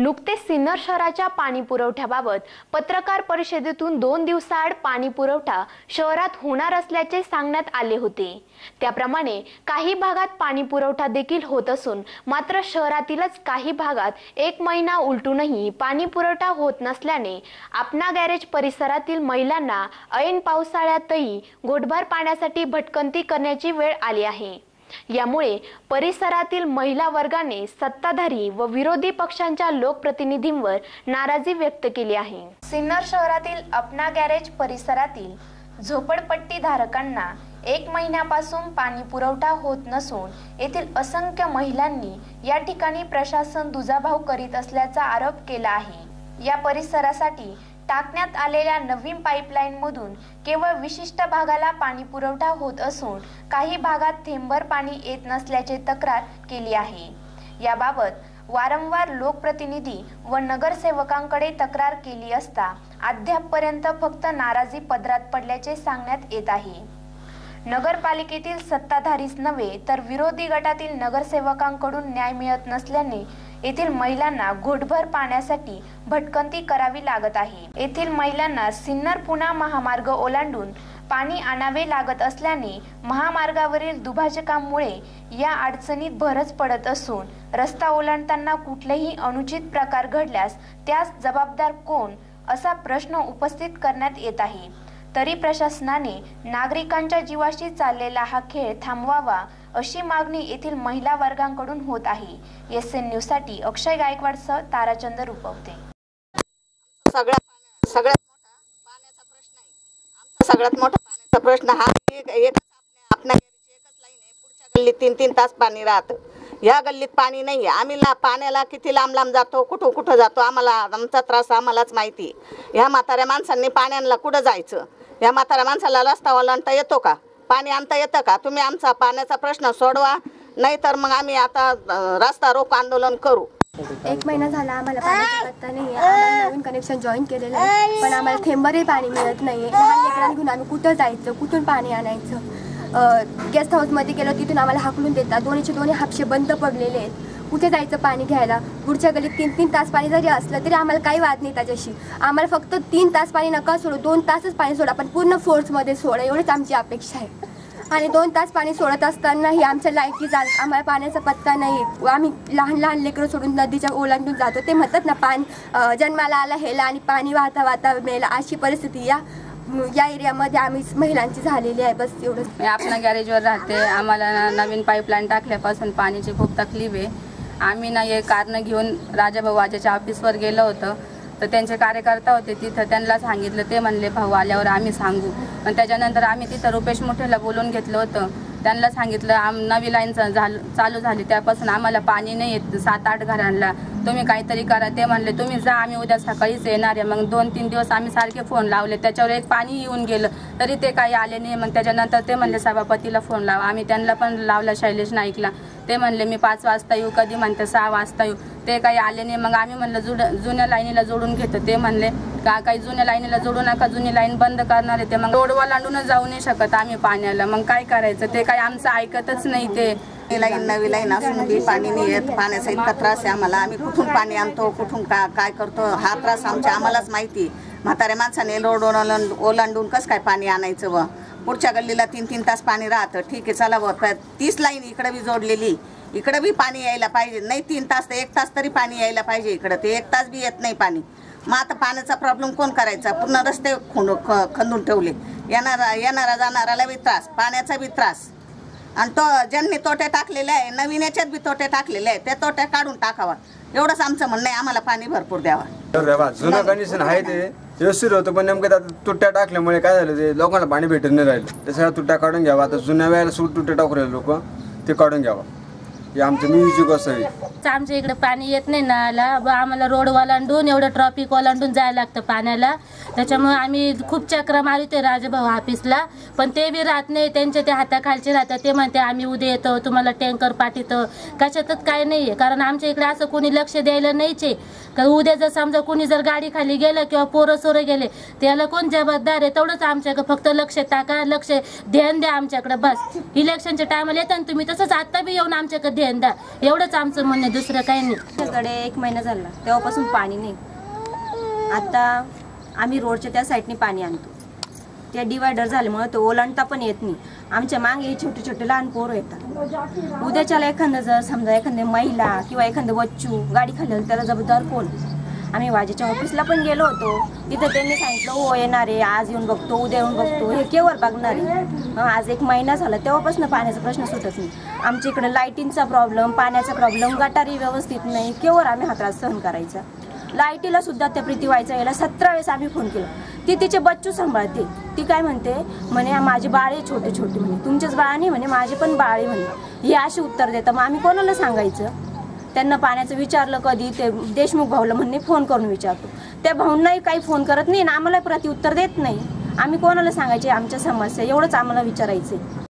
नुकतेच सिन्नर शहराच्या पाणी पुरवठ्याबाबत पत्रकार परिषदेतून दोन दिवसाआड पाणी पुरवठा शहरात होणार असल्याचे सांगण्यात आले होते. त्याप्रमाणे काही भागात पाणी पुरवठा देखील होत असून मात्र शहरातीलच काही भागात एक महिना उलटूनही पाणी पुरवठा होत नसल्याने आपणा गॅरेज परिसरातील महिलांना ऐन पावसाळ्यातही घोटभर पाण्यासाठी भटकंती करण्याची वेळ आली आहे. यामुळे परिसरातील महिला वर्गाने सत्ताधारी व विरोधी पक्षांच्या लोकप्रतिनिधींवर नाराजी व्यक्त केली आहे. सिन्नर शहरातील अपना गॅरेज परिसरातील झोपडपट्टी धारकांना एक महिन्यापासून पाणी पुरवठा होत नसून येथील असंख्य महिलांनी या ठिकाणी प्रशासन दुजाभाव करीत असल्याचा आरोप केला आहे. या परिसरासाठी टाकण्यात आलेल्या नवीन पाईपलाईनमधून केवळ विशिष्ट भागाला पाणी पुरवठा होत असून काही भागात थेंबर पाणी येत नसल्याचे तक्रार केली आहे. याबाबत वारंवार लोकप्रतिनिधी व नगरसेवकांकडे तक्रार केली असता अद्यापपर्यंत फक्त नाराजी पदरात पडल्याचे सांगण्यात येत आहे. नगरपालिकेतील सत्ताधारीच नव्हे तर विरोधी गटातील नगरसेवकांकडून न्याय मिळत नसल्याने येथील महिलांना घोटभर पाण्यासाठी भटकंती करावी लागत आहे. येथील महिलांना सिन्नर पुणा महामार्ग ओलांडून पाणी आणावे लागत असल्याने महामार्गावरील दुभाजकांमुळे या अडचणीत भरच पडत असून रस्ता ओलांडताना कुठलेही अनुचित प्रकार घडल्यास त्यास जबाबदार कोण असा प्रश्न उपस्थित करण्यात येत आहे. तरी प्रशासनाने नागरिकांच्या जीवाशी चाललेला हा खेळ थांबवावा अशी मागणी येथील महिला वर्गांकडून होत आहे. एस एन न्यूजसाठी अक्षय गायकवाडसह ताराचंद रुपवते. सगळ्यात सगळ्यात मोठा पाण्याचा प्रश्न आहे. आमचा सगळ्यात मोठा पाण्याचा प्रश्न हा एक एकच आपल्या आपल्या एकच लाईन आहे पुढच्या गल्लीत तीन तीन तास पाणी राहतं. या गल्लीत पाणी नाही आहे आम्ही ला पाण्याला किती लांब लांब जातो कुठं कुठं जातो आम्हाला आमचा त्रास आम्हालाच माहिती ह्या म्हाताऱ्या माणसांनी पाण्याला कुठं जायचं? या म्हाताऱ्या माणसाला रस्ता ओलांडता येतो का? पाणी आणता येतं का? तुम्ही आमचा पाण्याचा प्रश्न सोडवा नाही तर मग आम्ही आता रस्ता रोको आंदोलन करू. एक महिना झाला आम्हाला पाण्याचा पत्ता नाही नवीन कनेक्शन जॉईन केलेलं आहे. पण आम्हाला थेंबरही पाणी मिळत नाही लहान लेकरांना घेऊन आम्ही कुठं जायचं? कुठून पाणी आणायचं? गेस्ट हाऊसमध्ये गेलो तिथून आम्हाला हाकलून देतात. दोन्हीचे दोन्ही हापशे बंद पडलेले आहेत. कुठे जायचं पाणी घ्यायला? पुढच्या गलीत तीन तीन तास पाणी जरी असलं तरी आम्हाला काही वाद नाही त्याच्याशी. आम्हाला फक्त तीन तास पाणी नका सोडू दोन तासच पाणी सोडा पण पूर्ण फोर्समध्ये सोडा एवढीच आमची अपेक्षा आहे. आणि दोन तास पाणी सोडत असतानाही आमच्या लाईटी जा आम्हाला पाण्याचा पत्ता नाही. आम्ही लहान लहान लेकरं सोडून नदीच्या ओलांडून जातो. ते म्हणतात ना पाणी जन्माला आला हेला आणि पाणी वाहता वाहता मिळेल अशी परिस्थिती या या एरियामध्ये आम्ही महिलांची झालेली आहे बस एवढंच. मी आपल्या गॅरेजवर राहते. आम्हाला ना नवीन पाईपलाईन टाकल्यापासून पाण्याची खूप तकलीफ आहे. आम्ही ना हे कारणं घेऊन राजाभाऊ वाजेच्या ऑफिसवर गेलो होतो. तर त्यांचे कार्यकर्ता होते. तिथं त्यांना सांगितलं. ते म्हणले भाऊ आल्यावर आम्ही सांगू. पण त्याच्यानंतर आम्ही तिथं रुपेश मोठेला बोलून घेतलं होतं. त्यांना सांगितलं आम नवी लाईन चा- चालू झाली त्यापासून आम्हाला पाणी नाही येत सात आठ घरांना. तुम्ही काहीतरी करा. ते म्हणले तुम्ही जा आम्ही उद्या सकाळीच येणार आहे. मग दोन तीन दिवस आम्ही सारखे फोन लावले. त्याच्यावर एक पाणी येऊन गेलं. तरी ते काही आले नाही. मग त्याच्यानंतर ते म्हणले सभापतीला फोन लावा. आम्ही त्यांना पण लावला शैलेश नाईकला. ते म्हणले मी पाच वाजता येऊ कधी म्हणते सहा वाजता येऊ. ते काही आले नाही. मग आम्ही म्हणलं जुड जुन्या लाईनीला जोडून घेतो. ते म्हणले का काही जुन्या लाईनीला जोडू नका जुनी लाईन बंद करणार आहे ते. मग रोडवर लांडूनच जाऊ नाही शकत आम्ही पाण्याला. मग काय करायचं? ते काही आमचं ऐकतच नाही ते. लाईन नवी लाईन असून बी पाणी नाही येत. पाण्याचा इतका त्रास आहे आम्हाला. आम्ही कुठून पाणी आणतो कुठून का काय करतो? हा त्रास आमच्या आम्हालाच माहिती म्हाताऱ्या माणसाने रोड ओलांड ओलांडून कसं काय पाणी आणायचं व? पुढच्या गल्लीला तीन तीन तास पाणी राहतं. ठीक आहे चला व तीस लाईन इकडे बी जोडलेली. इकडं बी पाणी यायला पाहिजे. नाही तीन तास तर एक तास तरी पाणी यायला पाहिजे इकडं. ते एक तास बी येत नाही पाणी. मग आता पाण्याचा प्रॉब्लेम कोण करायचा? पूर्ण रस्ते खोंड ख- खंदून ठेवले. येणारा येणारा जाणाराला बी त्रास. पाण्याचा बी त्रास. आणि तो ज्यांनी तोटे टाकलेले आहे नवीन याच्यात बी तोटे टाकलेले आहे ते तोटे काढून टाकावा. एवढंच आमचं म्हणणं आहे. आम्हाला पाणी भरपूर द्यावा. जुनं कंडिशन आहे ते. व्यवस्थित होतं पण नेमकं आता तुट्ट्या टाकल्यामुळे काय झालं ते? लोकांना पाणी भेटत नाही राहिलं. त्याच्यामुळे तुट्ट्या काढून घ्यावा. आता जुन्या वेळेला सूट तुट्ट्या टाकू लोक ते काढून घ्यावा. हे आमचं म्युझिक गोष्ट आमच्या इकडे पाणी येत नाही नळाला ब आम्हाला रोड ओलांडून एवढं ट्रॉफिक ओलांडून जायला लागतं पाण्याला. त्याच्यामुळे आम्ही खूप चक्र मारते राजाभाऊ ऑफिसला पण ते बी राहत नाही. त्यांच्या ते हाताखालचे राहतात. ते म्हणते आम्ही उद्या येतो. तुम्हाला टँकर पाठवतो कशातच काय नाही आहे कारण आमच्या इकडे असं कोणी लक्ष द्यायला नाहीचे आहे. उद्या जर समजा कोणी जर गाडी खाली गेलं किंवा पोरं सोरं गेले त्याला कोण जबाबदार आहे? तेवढंच आमच्याकडे फक्त लक्ष टाका लक्ष ध्यान द्या आमच्याकडे. बस. इलेक्शनच्या टायमाला येतात तुम्ही तसंच आता बी येऊन आमच्याकडे ध्यान यंदा एवढंच आमचं म्हणणं दुसरं काही नाही. आमच्याकडे एक महिना झाला. तेव्हापासून पाणी नाही. आता आम्ही रोडच्या त्या साईडने पाणी आणतो. त्या डिवायडर झाल्यामुळे तो ओलांडता पण येत नाही. आमच्या मागे छोटे छोटे लहान पोरं येतात. उद्याच्याला एखादं जर समजा एखाद्या महिला किंवा एखादं बच्चू गाडी खाली त्याला जबाबदार कोण? आम्ही वाजेच्या ऑफिसला पण गेलो होतो. तिथं त्यांनी सांगितलं हो येणार आहे. आज येऊन बघतो उद्या येऊन बघतो. हे केव्हा बघणार आहे? आज एक महिना झाला. तेव्हापासून पाण्याचा प्रश्न सुटत नाही. आमच्या इकडे लाईटिंगचा प्रॉब्लेम पाण्याचा प्रॉब्लेम गटारी व्यवस्थित नाही. केव्हा आम्ही हा त्रास सहन करायचा? लाईटीला सुद्धा त्या प्रीती व्हायचा याला सतरा वेळेस आम्ही फोन केला. ती तिचे बच्चू सांभाळते. ती काय म्हणते? म्हणे माझे बाळे छोटे छोटे म्हणे तुमचेच बाळ नाही म्हणे माझे पण बाळे म्हणे. हे अशी उत्तर देतं मग आम्ही कोणाला सांगायचं? त्यांना पाण्याचं विचारलं कधी ते देशमुख भाऊला म्हणणे फोन करून विचारतो. त्या भाऊंनाही काही फोन करत नाही आणि आम्हाला प्रतिउत्तर देत नाही. आम्ही कोणाला सांगायचे? आमच्या समस्या. एवढंच आम्हाला विचारायचे